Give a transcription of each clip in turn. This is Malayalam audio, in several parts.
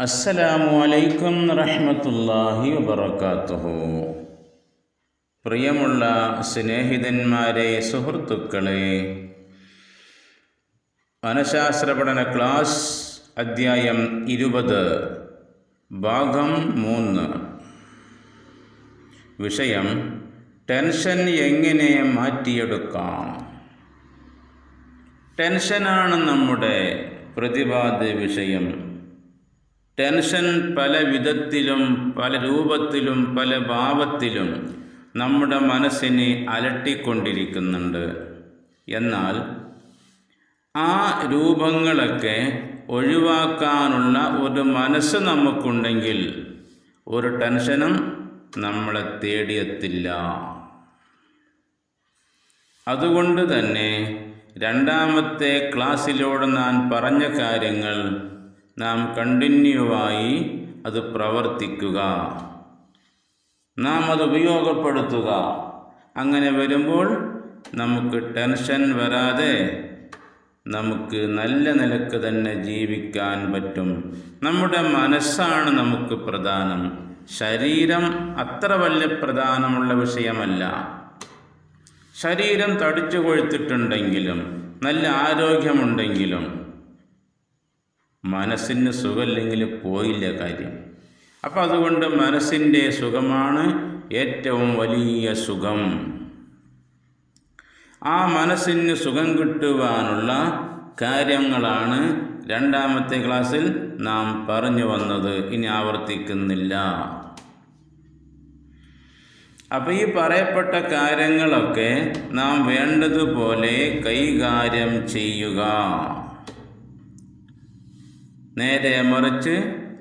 അസ്സലാമു അലൈക്കും റഹ്മത്തുള്ളാഹി വബറകാതുഹു പ്രിയമുള്ള സ്നേഹിതന്മാരെ സുഹൃത്തുക്കളെ മനഃശാസ്ത്ര പഠന ക്ലാസ് അദ്ധ്യായം ഇരുപത് ഭാഗം മൂന്ന്. വിഷയം ടെൻഷൻ എങ്ങനെ മാറ്റിയെടുക്കാം? ടെൻഷനാണ് നമ്മുടെ പ്രതിപാദ്യ വിഷയം. ടെൻഷൻ പല വിധത്തിലും പല രൂപത്തിലും പല ഭാവത്തിലും നമ്മുടെ മനസ്സിനെ അലട്ടിക്കൊണ്ടിരിക്കുന്നുണ്ട്. എന്നാൽ ആ രൂപങ്ങളൊക്കെ ഒഴിവാക്കാനുള്ള ഒരു മനസ്സ് നമുക്കുണ്ടെങ്കിൽ ഒരു ടെൻഷനും നമ്മളെ തേടിയെത്തില്ല. അതുകൊണ്ട് തന്നെ രണ്ടാമത്തെ ക്ലാസ്സിലൂടെ ഞാൻ പറഞ്ഞ കാര്യങ്ങൾ നാം കണ്ടിന്യൂവായി അത് പ്രവർത്തിക്കുക. നാം അത് ഉപയോഗപ്പെടുത്തുക. അങ്ങനെ വരുമ്പോൾ നമുക്ക് ടെൻഷൻ വരാതെ നമുക്ക് നല്ല നിലയ്ക്ക് തന്നെ ജീവിക്കാൻ പറ്റും. നമ്മുടെ മനസ്സാണ് നമുക്ക് പ്രധാനം. ശരീരം അത്ര വലിയ പ്രധാനമുള്ള വിഷയമല്ല. ശരീരം തടിച്ചു കൊഴുത്തിട്ടുണ്ടെങ്കിലും നല്ല ആരോഗ്യമുണ്ടെങ്കിലും മനസ്സിന് സുഖമില്ലെങ്കിൽ പോയില്ല കാര്യം. അപ്പം അതുകൊണ്ട് മനസ്സിന്റെ സുഖമാണ് ഏറ്റവും വലിയ സുഖം. ആ മനസ്സിന് സുഖം കിട്ടുവാനുള്ള കാര്യങ്ങളാണ് രണ്ടാമത്തെ ക്ലാസ്സിൽ നാം പറഞ്ഞു വന്നത്. ഇനി ആവർത്തിക്കുന്നില്ല. അപ്പം ഈ പറയപ്പെട്ട കാര്യങ്ങളൊക്കെ നാം വേണ്ടതുപോലെ കൈകാര്യം ചെയ്യുക. നേരെ മറിച്ച്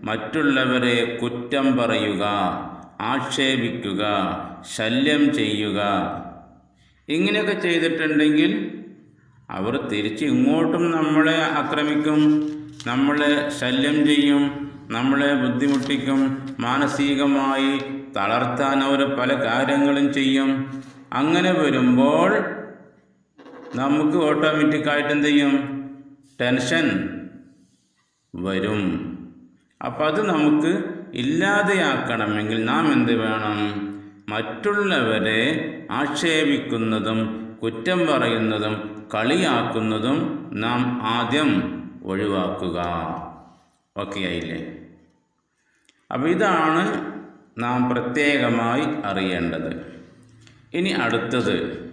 മറ്റുള്ളവരെ കുറ്റം പറയുക ആക്ഷേപിക്കുക ശല്യം ചെയ്യുക. ഇങ്ങനെയൊക്കെ ചെയ്തിട്ടുണ്ടെങ്കിൽ അവർ തിരിച്ച് ഇങ്ങോട്ടും നമ്മളെ ആക്രമിക്കും നമ്മളെ ശല്യം ചെയ്യും നമ്മളെ ബുദ്ധിമുട്ടിക്കും മാനസികമായി തളർത്താൻ അവർ പല കാര്യങ്ങളും ചെയ്യും. അങ്ങനെ വരുമ്പോൾ നമുക്ക് ഓട്ടോമാറ്റിക്കായിട്ട് എന്ത് ചെയ്യും? ടെൻഷൻ വരും. അപ്പം അത് നമുക്ക് ഇല്ലാതെയാക്കണമെങ്കിൽ നാം എന്ത് വേണം? മറ്റുള്ളവരെ ആക്ഷേപിക്കുന്നതും കുറ്റം പറയുന്നതും കളിയാക്കുന്നതും നാം ആദ്യം ഒഴിവാക്കുക. ഓക്കെ ആയില്ലേ? അപ്പോൾ ഇതാണ് നാം പ്രത്യേകമായി അറിയേണ്ടത്. ഇനി അടുത്തത്.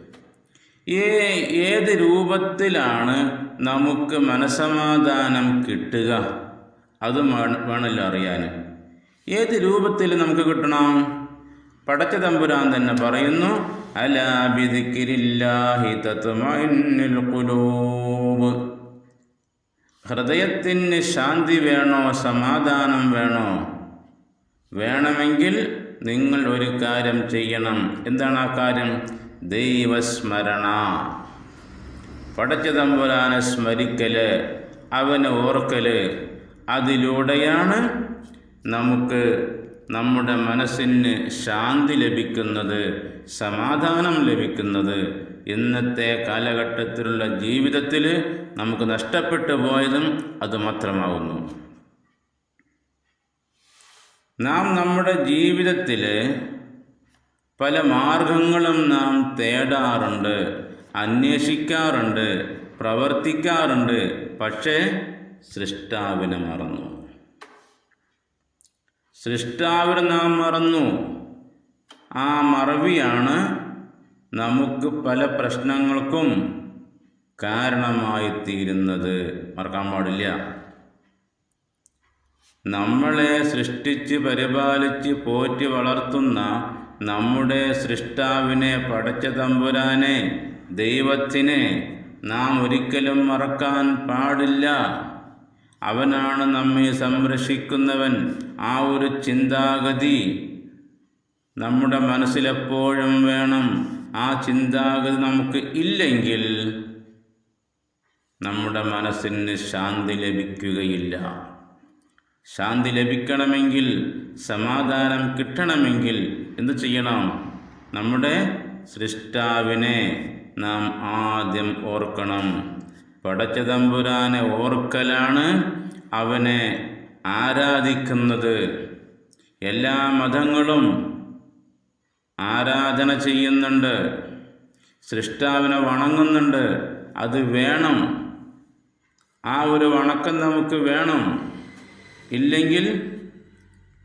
ഏത് രൂപത്തിലാണ് നമുക്ക് മനസമാധാനം കിട്ടുക. അത് വേണമല്ലോ അറിയാൻ ഏത് രൂപത്തിൽ നമുക്ക് കിട്ടണം? പടച്ച തമ്പുരാൻ തന്നെ പറയുന്നു ഹൃദയത്തിന് ശാന്തി വേണോ? സമാധാനം വേണോ? വേണമെങ്കിൽ നിങ്ങൾ ഒരു കാര്യം ചെയ്യണം. എന്താണ് ആ കാര്യം? ദൈവസ്മരണ. പടച്ച തമ്പുരാനെ സ്മരിക്കൽ അവനെ ഓർക്കൽ അതിലൂടെയാണ് നമുക്ക് നമ്മുടെ മനസ്സിന് ശാന്തി ലഭിക്കുന്നത് സമാധാനം ലഭിക്കുന്നത്. ഇന്നത്തെ കാലഘട്ടത്തിലുള്ള ജീവിതത്തിൽ നമുക്ക് നഷ്ടപ്പെട്ടു പോയതും അതുമാത്രമാകുന്നു നാം നമ്മുടെ ജീവിതത്തിൽ പല മാർഗങ്ങളും നാം തേടാറുണ്ട്. അന്വേഷിക്കാറുണ്ട് പ്രവർത്തിക്കാറുണ്ട് പക്ഷേ സൃഷ്ടാവിനെ മറന്നു. സൃഷ്ടാവിനെ നാം മറന്നു. ആ മറവിയാണ് നമുക്ക് പല പ്രശ്നങ്ങൾക്കും കാരണമായി തീരുന്നത് മറക്കാൻ പാടില്ല. നമ്മളെ സൃഷ്ടിച്ച് പരിപാലിച്ച് പോറ്റി വളർത്തുന്ന നമ്മുടെ സൃഷ്ടാവിനെ പടച്ച തമ്പുരാനെ ദൈവത്തിനെ നാം ഒരിക്കലും മറക്കാൻ പാടില്ല. അവനാണ് നമ്മെ സംരക്ഷിക്കുന്നവൻ. ആ ഒരു ചിന്താഗതി നമ്മുടെ മനസ്സിലെപ്പോഴും വേണം. ആ ചിന്താഗതി നമുക്ക് ഇല്ലെങ്കിൽ നമ്മുടെ മനസ്സിന് ശാന്തി ലഭിക്കുകയില്ല. ശാന്തി ലഭിക്കണമെങ്കിൽ സമാധാനം കിട്ടണമെങ്കിൽ എന്തു ചെയ്യണം? നമ്മുടെ സൃഷ്ടാവിനെ നാം ആദ്യം ഓർക്കണം. പടച്ച തമ്പുരാനെ ഓർക്കലാണ് അവനെ ആരാധിക്കുന്നത്. എല്ലാ മതങ്ങളും ആരാധന ചെയ്യുന്നുണ്ട്. സൃഷ്ടാവിനെ വണങ്ങുന്നുണ്ട്. അത് വേണം. ആ ഒരു വണക്കം നമുക്ക് വേണം. ഇല്ലെങ്കിൽ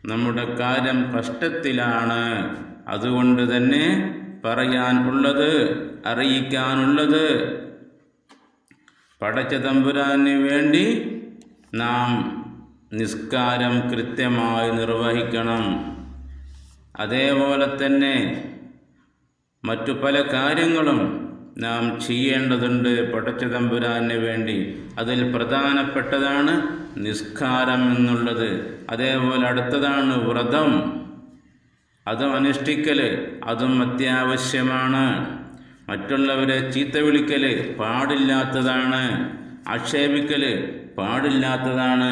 നമ്മുടെ കാര്യം കഷ്ടത്തിലാണ്. അതുകൊണ്ട് തന്നെ പറയാൻ ഉള്ളത് അറിയിക്കാനുള്ളത്. പടച്ച തമ്പുരാന് വേണ്ടി നാം നിസ്കാരം കൃത്യമായി നിർവഹിക്കണം. അതേപോലെ തന്നെ മറ്റു പല കാര്യങ്ങളും നാം ചെയ്യേണ്ടതുണ്ട് പടച്ച തമ്പുരാന് വേണ്ടി. അതിൽ പ്രധാനപ്പെട്ടതാണ് നിസ്കാരം എന്നുള്ളത്. അതേപോലെ അടുത്തതാണ് വ്രതം. അതും അനുഷ്ഠിക്കൽ അതും അത്യാവശ്യമാണ്. മറ്റുള്ളവരെ ചീത്ത വിളിക്കൽ പാടില്ലാത്തതാണ്. ആക്ഷേപിക്കൽ പാടില്ലാത്തതാണ്.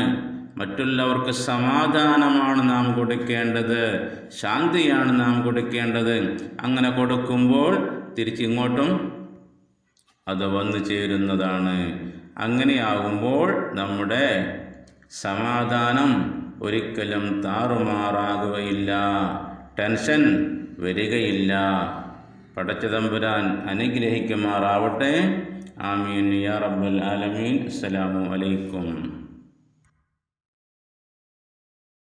മറ്റുള്ളവർക്ക് സമാധാനമാണ് നാം കൊടുക്കേണ്ടത്. ശാന്തിയാണ് നാം കൊടുക്കേണ്ടത്. അങ്ങനെ കൊടുക്കുമ്പോൾ തിരിച്ചിങ്ങോട്ടും അത് വന്നു ചേരുന്നതാണ്. അങ്ങനെയാകുമ്പോൾ നമ്മുടെ സമാധാനം ഒരിക്കലും താറുമാറാകുകയില്ല. ടെൻഷൻ വരികയില്ല. പടച്ചതമ്പുരാൻ അനുഗ്രഹിക്കുമാറാവട്ടെ. ആമീൻ. യാ റബ്ബൽ ആലമീൻ. അസ്സലാമു അലൈക്കും.